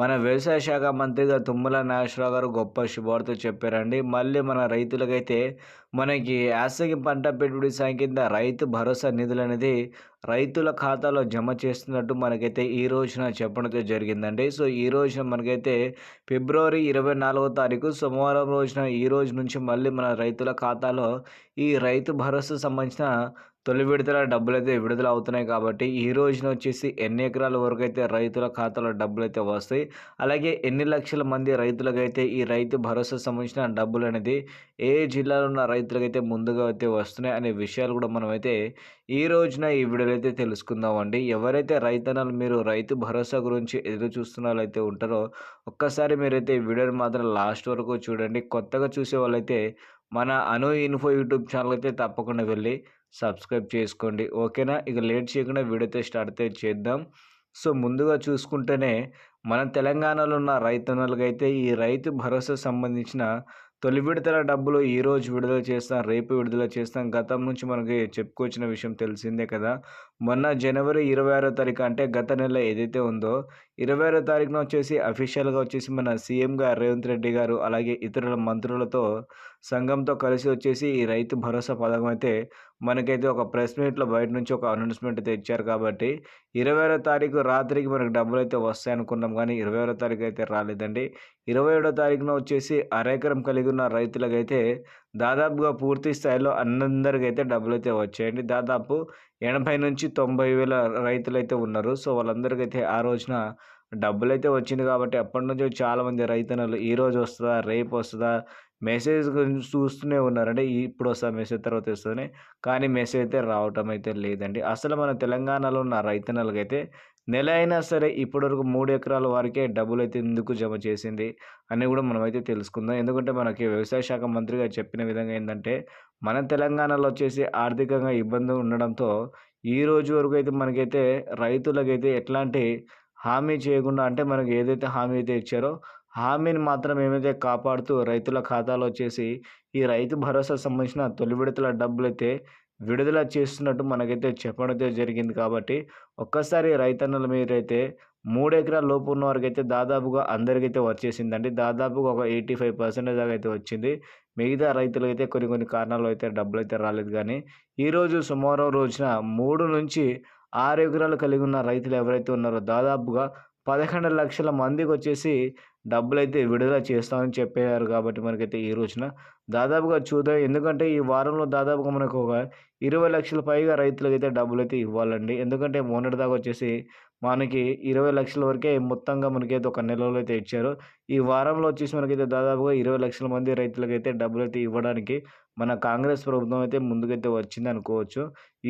మన వ్యవసాయ శాఖ మంత్రిగా తుమ్మల నాగేశ్వరరావు గారు గొప్ప శుభార్త చెప్పారండి. మళ్ళీ మన రైతులకైతే మనకి యాసగి పంట పెట్టుబడి సాయం కింద రైతు భరోసా నిధులు అనేది రైతుల ఖాతాలో జమ చేస్తున్నట్టు మనకైతే ఈ రోజున చెప్పడంతో జరిగిందండి. సో ఈ రోజున మనకైతే ఫిబ్రవరి ఇరవై నాలుగో తారీఖు సోమవారం రోజున ఈ రోజు నుంచి మళ్ళీ మన రైతుల ఖాతాలో ఈ రైతు భరోసా సంబంధించిన తొలి విడతల డబ్బులు అయితే విడుదల అవుతున్నాయి. కాబట్టి ఈ రోజున వచ్చేసి ఎన్ని ఎకరాల వరకు అయితే రైతుల ఖాతాలో డబ్బులు అయితే వస్తాయి? అలాగే ఎన్ని లక్షల మంది రైతులకైతే ఈ రైతు భరోసా సంబంధించిన డబ్బులు అనేది ఏ జిల్లాలో ఉన్న రైతులకైతే ముందుగా అయితే వస్తున్నాయి అనే విషయాలు కూడా మనమైతే ఈ రోజున ఈ వీడియోలో అయితే తెలుసుకుందామండి. ఎవరైతే రైతన్నలు మీరు రైతు భరోసా గురించి ఎదురు చూస్తున్న వాళ్ళైతే ఉంటారో ఒక్కసారి మీరైతే ఈ వీడియోని మాత్రం లాస్ట్ వరకు చూడండి. కొత్తగా చూసే వాళ్ళైతే మన అను ఇన్ఫో యూట్యూబ్ ఛానల్ అయితే తప్పకుండా వెళ్ళి సబ్స్క్రైబ్ చేసుకోండి. ఓకేనా? ఇక లేట్ చేయకుండా వీడియో అయితే స్టార్ట్ అయితే చేద్దాం. సో ముందుగా చూసుకుంటేనే మన తెలంగాణలో ఉన్న రైతన్నలకైతే ఈ రైతు భరోసా సంబంధించిన తొలి విడతల డబ్బులు ఈరోజు విడుదల చేస్తాం రేపు విడుదల చేస్తాం. గతం నుంచి మనకి చెప్పుకొచ్చిన విషయం తెలిసిందే కదా. మొన్న జనవరి ఇరవై ఆరో తారీఖు అంటే గత నెల ఏదైతే ఉందో ఇరవై ఆరో తారీఖున వచ్చేసి అఫీషియల్గా వచ్చేసి మన సీఎంగా రేవంత్ రెడ్డి గారు అలాగే ఇతరుల మంత్రులతో సంఘంతో కలిసి వచ్చేసి ఈ రైతు భరోసా పథకం అయితే మనకైతే ఒక ప్రెస్ మీట్లో బయట నుంచి ఒక అనౌన్స్మెంట్ అయితే ఇచ్చారు కాబట్టి ఇరవై తారీఖు రాత్రికి మనకు డబ్బులు అయితే వస్తాయి అనుకున్నాం కానీ ఇరవై తారీఖు అయితే రాలేదండి. ఇరవై ఏడో తారీఖున వచ్చేసి అరెకరం కలిగి ఉన్న రైతులకైతే దాదాపుగా పూర్తి స్థాయిలో అందరికీ అయితే డబ్బులు అయితే వచ్చాయండి. దాదాపు ఎనభై నుంచి తొంభై వేల రైతులు అయితే ఉన్నారు. సో వాళ్ళందరికైతే ఆ రోజున డబ్బులు అయితే వచ్చింది కాబట్టి అప్పటి నుంచి చాలామంది రైతన్నలు రోజు వస్తుందా రేపు వస్తుందా మెసేజ్ గురించి చూస్తూనే ఉన్నారంటే ఇప్పుడు వస్తా మెసేజ్ తర్వాత వస్తుంది కానీ మెసేజ్ అయితే రావటం అయితే లేదండి. అసలు మన తెలంగాణలో ఉన్న రైతన్నలకైతే నెల అయినా సరే ఇప్పటివరకు మూడు ఎకరాల వారికే డబ్బులు అయితే ఎందుకు జమ చేసింది అని కూడా మనమైతే తెలుసుకుందాం. ఎందుకంటే మనకి వ్యవసాయ శాఖ మంత్రిగా చెప్పిన విధంగా ఏంటంటే మన తెలంగాణలో వచ్చేసి ఆర్థికంగా ఇబ్బంది ఉండడంతో ఈ రోజు వరకు అయితే మనకైతే రైతులకైతే ఎట్లాంటి హామీ చేయకుండా అంటే మనకి ఏదైతే హామీ అయితే ఇచ్చారో హామీని మాత్రం ఏమైతే కాపాడుతూ రైతుల ఖాతాలో వచ్చేసి ఈ రైతు భరోసా సంబంధించిన తొలి విడతల డబ్బులైతే విడుదల చేస్తున్నట్టు మనకైతే చెప్పడం జరిగింది కాబట్టి ఒక్కసారి రైతన్నల మీరైతే మూడు ఎకరాల లోపు ఉన్న వారికి అయితే దాదాపుగా అందరికైతే వచ్చేసిందండి. దాదాపుగా ఒక ఎయిటీ ఫైవ్ పర్సెంటేజ్ దాకా అయితే వచ్చింది. మిగతా రైతులకైతే కొన్ని కొన్ని కారణాలు అయితే డబ్బులు అయితే రాలేదు కానీ ఈరోజు సుమారు రోజున మూడు నుంచి ఆరు ఎకరాలు కలిగి ఉన్న రైతులు ఎవరైతే ఉన్నారో దాదాపుగా పదకొండు లక్షల మందికి వచ్చేసి డబ్బులు అయితే విడుదల చేస్తామని చెప్పారు కాబట్టి మనకైతే ఈ రోజున దాదాపుగా చూద్దాం. ఎందుకంటే ఈ వారంలో దాదాపుగా మనకు ఒక ఇరవై లక్షల పైగా రైతులకు అయితే డబ్బులు అయితే ఇవ్వాలండి. ఎందుకంటే మొన్నటి దాకా వచ్చేసి మనకి ఇరవై లక్షల వరకే మొత్తంగా మనకైతే ఒక నెలలో అయితే ఇచ్చారు. ఈ వారంలో వచ్చేసి మనకైతే దాదాపుగా ఇరవై లక్షల మంది రైతులకైతే డబ్బులు అయితే ఇవ్వడానికి మన కాంగ్రెస్ ప్రభుత్వం అయితే ముందుకైతే వచ్చింది అనుకోవచ్చు.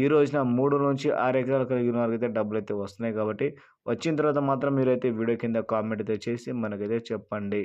ఈ రోజున మూడు నుంచి ఆరు ఎకరాలు కలిగిన వారికి అయితే డబ్బులు అయితే వస్తున్నాయి కాబట్టి వచ్చిన తర్వాత మాత్రం మీరైతే వీడియో కింద కామెంట్ అయితే చేసి మనకైతే చెప్పండి.